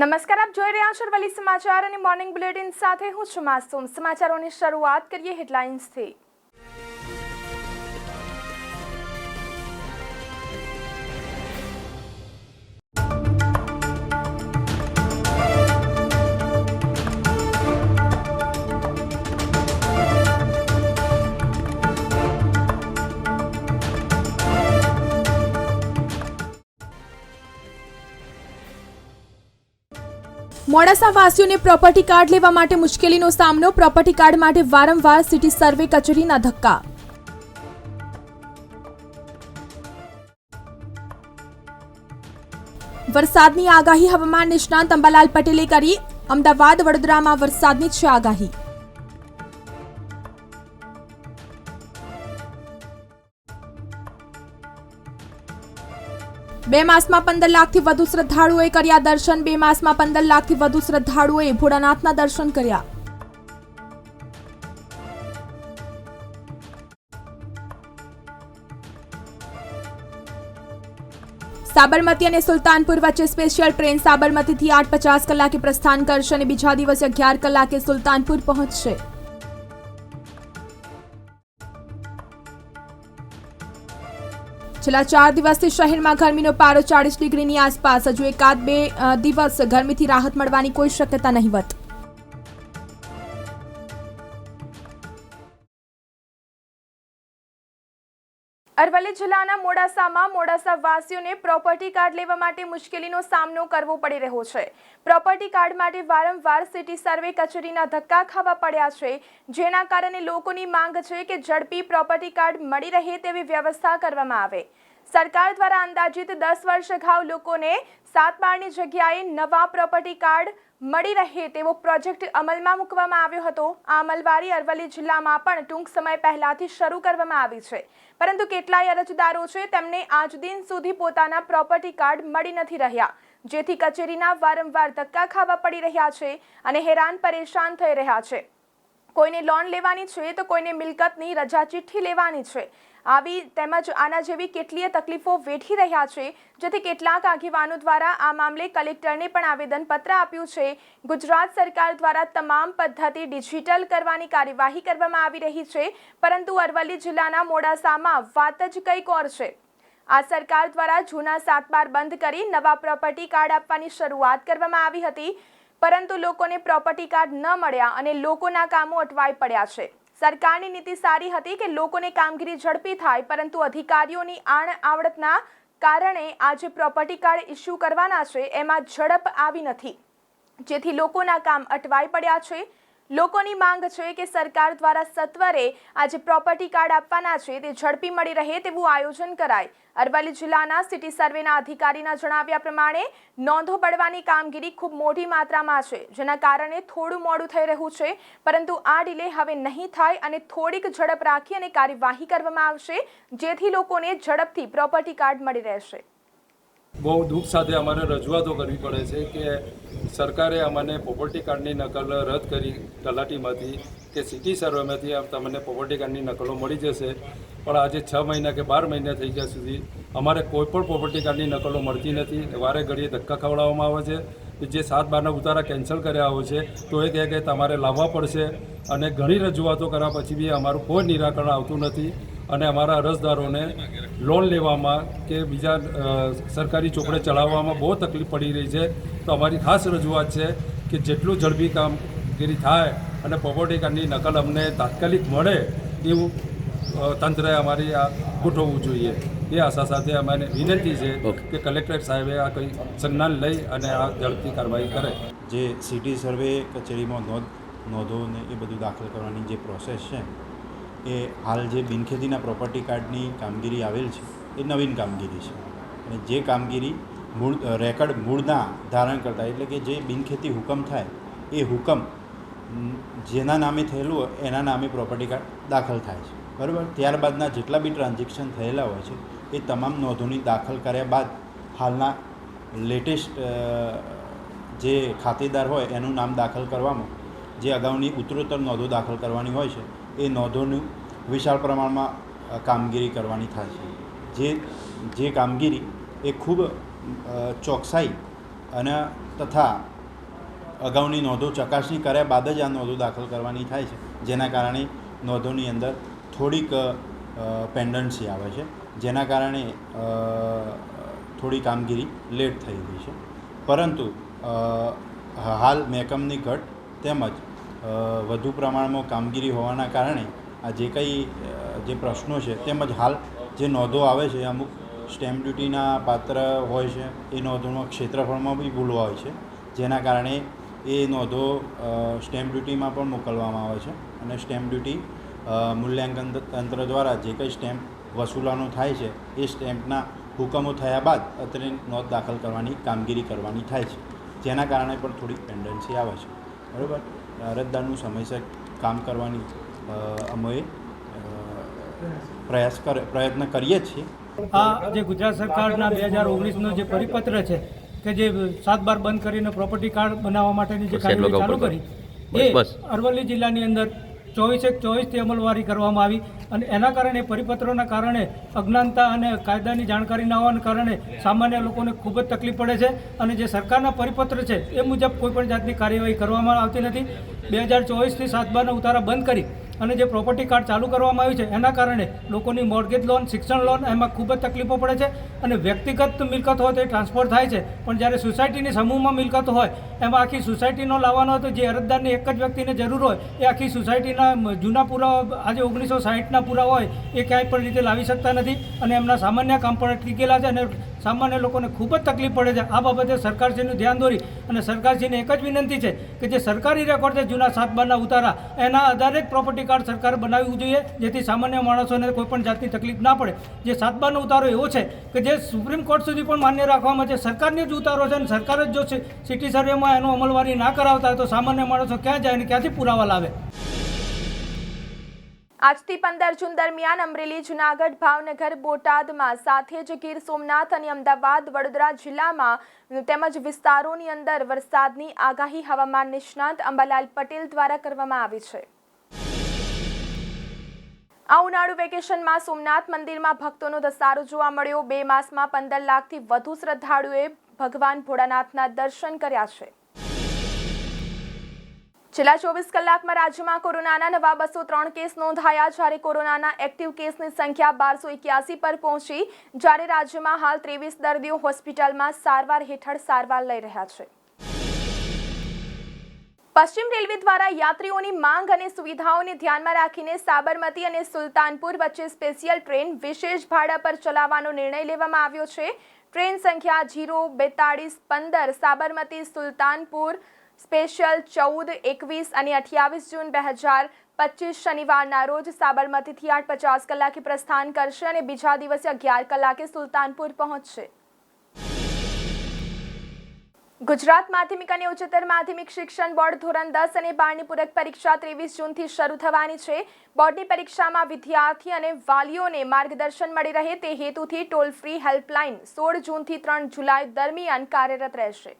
નમસ્કાર, આપ જોઈ રહ્યા છો અરવલ્લી સમાચાર અને મોર્નિંગ બુલેટિન સાથે હું છું માસૂમ. સમાચારોની શરૂઆત કરીએ હેડલાઇન્સથી. મોડાસા વાસીઓને પ્રોપર્ટી કાર્ડ લેવા માટે મુશ્કેલીનો સામનો પ્રોપર્ટી કાર્ડ માટે વારંવાર સિટી સર્વે કચેરીના ધક્કા. વરસાદની આગાહી, હવામાન નિષ્ણાંત અંબાલાલ પટેલે કરી, અમદાવાદ વડોદરામાં વરસાદની છે આગાહી. બે માસમાં પંદર લાખથી વધુ શ્રદ્ધાળુઓએ કર્યા દર્શન. બે માસમાં પંદર લાખથી વધુ શ્રદ્ધાળુઓએ ભોળાનાથના દર્શન કર્યા. સાબરમતી અને સુલતાનપુર વચ્ચે સ્પેશિયલ ટ્રેન સાબરમતીથી આઠ પચાસ કલાકે પ્રસ્થાન કરશે અને બીજા દિવસે અગિયાર કલાકે સુલતાનપુર પહોંચશે. છેલ્લા ચાર દિવસથી શહેરમાં ગરમીનો પારો ચાળીસ ડિગ્રીની આસપાસ હજુ એકાદ બે દિવસ ગરમીથી રાહત મળવાની કોઈ શક્યતા નહીવત અરવલ્લી જિલ્લાના મોડાસામાં મોડાસા વાસીઓને પ્રોપર્ટી કાર્ડ લેવા માટે મુશ્કેલીનો સામનો કરવો પડી રહ્યો છે. પ્રોપર્ટી કાર્ડ માટે વારંવાર સિટી સર્વે કચેરીના ધક્કા ખાવા પડ્યા છે. જેના કારણે લોકોની માંગ છે કે ઝડપી પ્રોપર્ટી કાર્ડ મળી રહે તેવી વ્યવસ્થા કરવામાં આવે. સરકાર દ્વારા અંદાજિત દસ વર્ષ અગાઉ લોકોને સાત બારની જગ્યાએ નવા પ્રોપર્ટી કાર્ડ મળી રહે તેવો પ્રોજેક્ટ અમલમાં મૂકવામાં આવ્યો હતો. આ અમલવારી અરવલ્લી જિલ્લામાં પણ ટૂંક સમય પહેલાથી શરૂ કરવામાં આવી છે. પરંતુ કેટલાય અરજદારો છે તેમને આજ દિન સુધી પોતાના પ્રોપર્ટી કાર્ડ મળી નથી રહ્યા. જેથી કચેરીના વારંવાર ધક્કા ખાવા પડી રહ્યા છે અને હેરાન પરેશાન થઈ રહ્યા છે. કોઈને લોન લેવાની છે તો કોઈને મિલકતની રજા ચિઠ્ઠી લેવાની છે. આવી તેમજ આના જેવી કેટલીય તકલીફો વેઠી રહ્યા છે, જેથી કેટલાક આગેવાનો દ્વારા આ મામલે કલેક્ટરને પણ આવેદનપત્ર આપ્યું છે. ગુજરાત સરકાર દ્વારા તમામ પદ્ધતિ ડિજિટલ કરવાની કાર્યવાહી કરવામાં આવી રહી છે, પરંતુ અરવલ્લી જિલ્લાના મોડાસામાં વાત જ કંઈક ઓર છે. આ સરકાર દ્વારા જૂના સાત બાર બંધ કરી નવા પ્રોપર્ટી કાર્ડ આપવાની શરૂઆત કરવામાં આવી હતી, પરંતુ લોકોને પ્રોપર્ટી કાર્ડ ન મળ્યા અને લોકોના કામો અટવાઈ પડ્યા છે. સરકારની નીતિ સારી હતી કે લોકોને કામગીરી ઝડપી થાય, પરંતુ અધિકારીઓની આણ આવડતના કારણે આજે પ્રોપર્ટી કાર્ડ ઇસ્યુ કરવાના છે, એમાં ઝડપ આવી નથી. જેથી લોકોના કામ અટવાઈ પડ્યા છે. લોકોની માંગ છે કે સરકાર દ્વારા સત્વરે આજે પ્રોપર્ટી કાર્ડ આપવાના છે, તે ઝડપી મળી રહે તેવું આયોજન કરાય. અરવલ્લી જિલ્લાના સિટી સર્વેના અધિકારીના જણાવ્યા પ્રમાણે, નોંધો પડવાની કામગીરી ખૂબ મોટી માત્રામાં છે, જેના કારણે થોડું મોડું થઈ રહ્યું છે, પરંતુ આ ડિલે હવે નહીં થાય અને થોડીક ઝડપ રાખી અને કાર્યવાહી કરવામાં આવશે, જેથી લોકોને ઝડપથી પ્રોપર્ટી કાર્ડ મળી રહેશે. બહુ દુઃખ સાથે અમારે રજૂઆતો કરવી પડે છે કે સરકારે અમને પ્રોપર્ટી કાર્ડની નકલ રદ કરી તલાટીમાંથી કે સિટી સર્વેમાંથી તમને પ્રોપર્ટી કાર્ડની નકલો મળી જશે. પણ આજે છ મહિના કે બાર મહિના થઈ ગયા સુધી અમારે કોઈ પણ પ્રોપર્ટી કાર્ડની નકલો મળતી નથી. વારે ઘડીએ ધક્કા ખવડાવવામાં આવે છે. જે સાત બારના ઉતારા કેન્સલ કર્યા હોય છે, તો એ કહે કે તમારે લાવવા પડશે. અને ઘણી રજૂઆતો કર્યા પછી બી અમારું કોઈ નિરાકરણ આવતું નથી. અને અમારા અરજદારોને લોન લેવામાં કે બીજા સરકારી ચોપડે ચલાવવામાં બહુ તકલીફ પડી રહી છે. તો અમારી ખાસ રજૂઆત છે કે જેટલું ઝડપી કામગીરી થાય અને પ્રોપર્ટી કાર્ડની નકલ અમને તાત્કાલિક મળે એવું તંત્રએ અમારી આ ગોઠવવું જોઈએ. એ આશા સાથે અમારે વિનંતી છે કે કલેક્ટર સાહેબે આ કંઈ સંજ્ઞાન લઈ અને આ ઝડપી કાર્યવાહી કરે. જે સિટી સર્વે કચેરીમાં નોંધ નોંધો ને એ બધું દાખલ કરવાની જે પ્રોસેસ છે એ હાલ જે બિનખેતીના પ્રોપર્ટી કાર્ડની કામગીરી આવેલ છે, એ નવીન કામગીરી છે. અને જે કામગીરી મૂળ રેકર્ડ મૂળના ધારણ કરતા, એટલે કે જે બિનખેતી હુકમ થાય, એ હુકમ જેના નામે થયેલું હોય, એના નામે પ્રોપર્ટી કાર્ડ દાખલ થાય છે. બરાબર? ત્યારબાદના જેટલા બી ટ્રાન્ઝેક્શન થયેલા હોય છે, એ તમામ નોંધોની દાખલ કર્યા બાદ, હાલના લેટેસ્ટ જે ખાતેદાર હોય, એનું નામ દાખલ કરવામાં, જે અગાઉની ઉત્તરોત્તર નોંધો દાખલ કરવાની હોય છે એ નોંધોનું વિશાળ પ્રમાણમાં કામગીરી કરવાની થાય છે. જે જે કામગીરી એ ખૂબ ચોકસાઈ અને તથા અગાઉની નોંધો ચકાસણી કર્યા બાદ જ આ નોંધો દાખલ કરવાની થાય છે. જેના કારણે નોંધોની અંદર થોડીક પેન્ડન્સી આવે છે. જેના કારણે થોડી કામગીરી લેટ થઈ રહી છે. પરંતુ હાલ મેકમની ઘટ તેમજ વધુ પ્રમાણમાં કામગીરી હોવાના કારણે આ જે કંઈ જે પ્રશ્નો છે તેમજ હાલ જે નોંધો આવે છે, અમુક સ્ટેમ્પ ડ્યુટીના પાત્ર હોય છે, એ નોંધોનો ક્ષેત્રફળમાં બી ભૂલો હોય છે, જેના કારણે એ નોંધો સ્ટેમ્પ ડ્યુટીમાં પણ મોકલવામાં આવે છે અને સ્ટેમ્પ ડ્યુટી મૂલ્યાંકન તંત્ર દ્વારા જે કંઈ સ્ટેમ્પ વસૂલવાનું થાય છે, એ સ્ટેમ્પના હુકમો થયા બાદ અત્રે નોંધ દાખલ કરવાની કામગીરી કરવાની થાય છે, જેના કારણે પણ થોડીક પેન્ડન્સી આવે છે. બરાબર? અરજદારનું સમયસર કામ કરવાની અમે પ્રયાસ કરે પ્રયત્ન કરીએ જ છીએ. આ જે ગુજરાત સરકારના બે હજાર ઓગણીસનો જે પરિપત્ર છે કે જે સાત બાર બંધ કરીને પ્રોપર્ટી કાર્ડ બનાવવા માટેની જે કાર્યવાહી ચાલુ કરી બસ, એ અરવલ્લી જિલ્લાની અંદર ચોવીસે ચોવીસથી અમલવારી કરવામાં આવી અને એના કારણે, પરિપત્રોના કારણે, અજ્ઞાનતા અને કાયદાની જાણકારી ન હોવાના કારણે સામાન્ય લોકોને ખૂબ જ તકલીફ પડે છે અને જે સરકારના પરિપત્ર છે એ મુજબ કોઈપણ જાતની કાર્યવાહી કરવામાં આવતી નથી. બે હજાર ચોવીસથી સાત બારના ઉતારા બંધ કરી અને જે પ્રોપર્ટી કાર્ડ ચાલુ કરવામાં આવ્યું છે, એના કારણે લોકોની મોર્ગેજ લોન શિક્ષણ લોન એમાં ખૂબ જ તકલીફો પડે છે અને વ્યક્તિગત મિલકત હોય તો એ ટ્રાન્સફર થાય છે. પણ જ્યારે સોસાયટીની સમૂહમાં મિલકત હોય એમાં આખી સોસાયટીનો લાવવાનો હોય તો જે અરજદારને એક જ વ્યક્તિને જરૂર હોય, એ આખી સોસાયટીના જૂના પુરાવા, આજે ઓગણીસો સાહીઠના પુરાવા હોય, એ ક્યાંય પણ રીતે લાવી શકતા નથી. અને એમના સામાન્ય કામ પણ અટકી છે અને સામાન્ય લોકોને ખૂબ જ તકલીફ પડે છે. આ બાબતે સરકારશ્રીનું ધ્યાન દોરી અને સરકારશ્રીને એક જ વિનંતી છે કે જે સરકારી રેકોર્ડ છે જૂના સાત બારના ઉતારા, એના આધારે જ પ્રોપર્ટી કાર્ડ સરકારે બનાવવું જોઈએ, જેથી સામાન્ય માણસોને કોઈ પણ જાતની તકલીફ ના પડે. જે સાત બારનો ઉતારો એવો છે કે જે સુપ્રીમ કોર્ટ સુધી પણ માન્ય રાખવામાં છે. સરકારની જ ઉતારો છે અને સરકાર જ જો સિટી સર્વેમાં એનો અમલવારી ના કરાવતા તો સામાન્ય માણસો ક્યાં જાય અને ક્યાંથી પુરાવા લાવે? આજથી પંદર જૂન દરમિયાન અમરેલી, જુનાગઢ, ભાવનગર, બોટાદમાં સાથે જ ગીર સોમનાથ અને અમદાવાદ, વડોદરા જિલ્લામાં તેમજ વિસ્તારોની અંદર વરસાદની આગાહી હવામાન નિષ્ણાંત અંબાલાલ પટેલ દ્વારા કરવામાં આવી છે. આ ઉનાળુ વેકેશનમાં સોમનાથ મંદિરમાં ભક્તોનો ધસારો જોવા મળ્યો. બે માસમાં પંદર લાખથી વધુ શ્રદ્ધાળુઓએ ભગવાન ભોળાનાથના દર્શન કર્યા છે. છેલ્લા ચોવીસ કલાકમાં રાજ્યમાં કોરોનાના નવા બસો ત્રણ કેસ નોંધાયા. જ્યારે કોરોનાના એક્ટિવ કેસની સંખ્યા બારસો એક્યાસી પર પહોંચી, જ્યારે રાજ્યમાં હાલ ત્રેવીસ દર્દીઓ હોસ્પિટલમાં સારવાર હેઠળ સારવાર લઈ રહ્યા છે. પશ્ચિમ રેલવે દ્વારા યાત્રીઓની માંગ અને સુવિધાઓને ધ્યાનમાં રાખીને સાબરમતી અને સુલતાનપુર વચ્ચે સ્પેશિયલ ટ્રેન વિશેષ ભાડા પર ચલાવવાનો નિર્ણય લેવામાં આવ્યો છે. ટ્રેન સંખ્યા જીરો, બેતાળીસ, પંદર, સાબરમતી, સુલતાનપુર સ્પેશિયલ ચૌદ, એકવીસ અને અઠ્યાવીસ જૂન બે હજાર પચીસ શનિવારના રોજ સાબરમતીથી આઠ પચાસ કલાકે પ્રસ્થાન કરશે અને બીજા દિવસે અગિયાર કલાકે સુલતાનપુર પહોંચશે. ગુજરાત માધ્યમિક અને ઉચ્ચતર માધ્યમિક શિક્ષણ બોર્ડ ધોરણ દસ અને બારની પૂરક પરીક્ષા ત્રેવીસ જૂનથી શરૂ થવાની છે. બોર્ડની પરીક્ષામાં વિદ્યાર્થી અને વાલીઓને માર્ગદર્શન મળી રહે તે હેતુથી ટોલ ફ્રી હેલ્પલાઇન સોળ જૂનથી ત્રણ જુલાઈ દરમિયાન કાર્યરત રહેશે.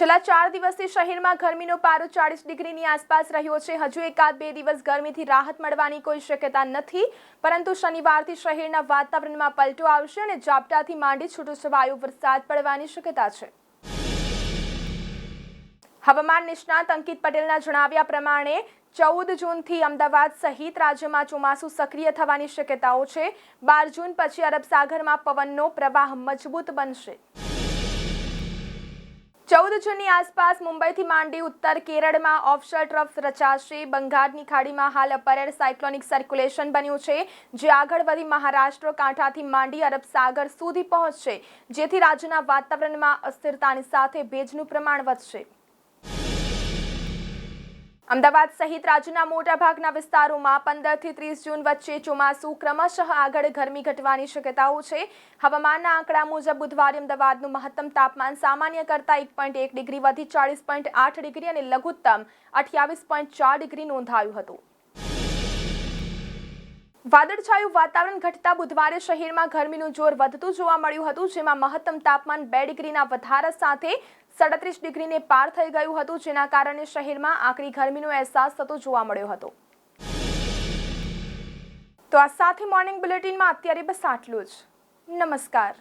છેલ્લા ચાર દિવસથી શહેરમાં ગરમીનો પારો ચાળીસ ડિગ્રીની આસપાસ રહ્યો છે. હજુ એકાદ બે દિવસ ગરમીથી રાહત મળવાની કોઈ શક્યતા નથી, પરંતુ શનિવારથી શહેરના વાતાવરણમાં પલટો આવશે અને ઝાપટાથી માંડી છૂટોછવાયો વરસાદ પડવાની શક્યતા છે. હવામાન નિષ્ણાત અંકિત પટેલના જણાવ્યા પ્રમાણે, ચૌદ જૂનથી અમદાવાદ સહિત રાજ્યમાં ચોમાસું સક્રિય થવાની શક્યતાઓ છે. બાર જૂન પછી અરબ સાગરમાં પવનનો પ્રવાહ મજબૂત બનશે. ચૌદ જૂનની આસપાસ મુંબઈથી માંડી ઉત્તર કેરળમાં ઓફશોર ટ્રફ રચાશે. બંગાળની ખાડીમાં હાલ અપર એર સાયક્લોનિક સર્ક્યુલેશન બન્યું છે, જે આગળ વધી મહારાષ્ટ્ર, કાંઠાથી માંડી અરબ સાગર સુધી પહોંચશે. જેથી રાજ્યના વાતાવરણમાં અસ્થિરતાની સાથે ભેજનું પ્રમાણ વધશે. અમદાવાદ સહિત રાજ્યના મોટાભાગના વિસ્તારોમાં પંદરથી ત્રીસ જૂન વચ્ચે ચોમાસું ક્રમશઃ આગળ ગરમી ઘટવાની શક્યતાઓ છે. હવામાનના આંકડા મુજબ બુધવારે અમદાવાદનું મહત્તમ તાપમાન સામાન્ય કરતાં એક પોઈન્ટ એક ડિગ્રી વધી ચાળીસ પોઈન્ટ આઠ ડિગ્રી અને લઘુત્તમ અઠ્યાવીસ પોઈન્ટ ચાર ડિગ્રી નોંધાયું હતું. વાદળછાયું વાતાવરણ ઘટતા બુધવારે શહેરમાં ગરમીનું જોર વધતું જોવા મળ્યું હતું, જેમાં મહત્તમ તાપમાન બે ડિગ્રીના વધારા સાથે સડત્રીસ ડિગ્રીને પાર થઈ ગયું હતું, જેના કારણે શહેરમાં આકરી ગરમીનો અહેસાસ થતો જોવા મળ્યો હતો. તો આ સાથે મોર્નિંગ બુલેટિનમાં અત્યારે બસ આટલું જ. નમસ્કાર.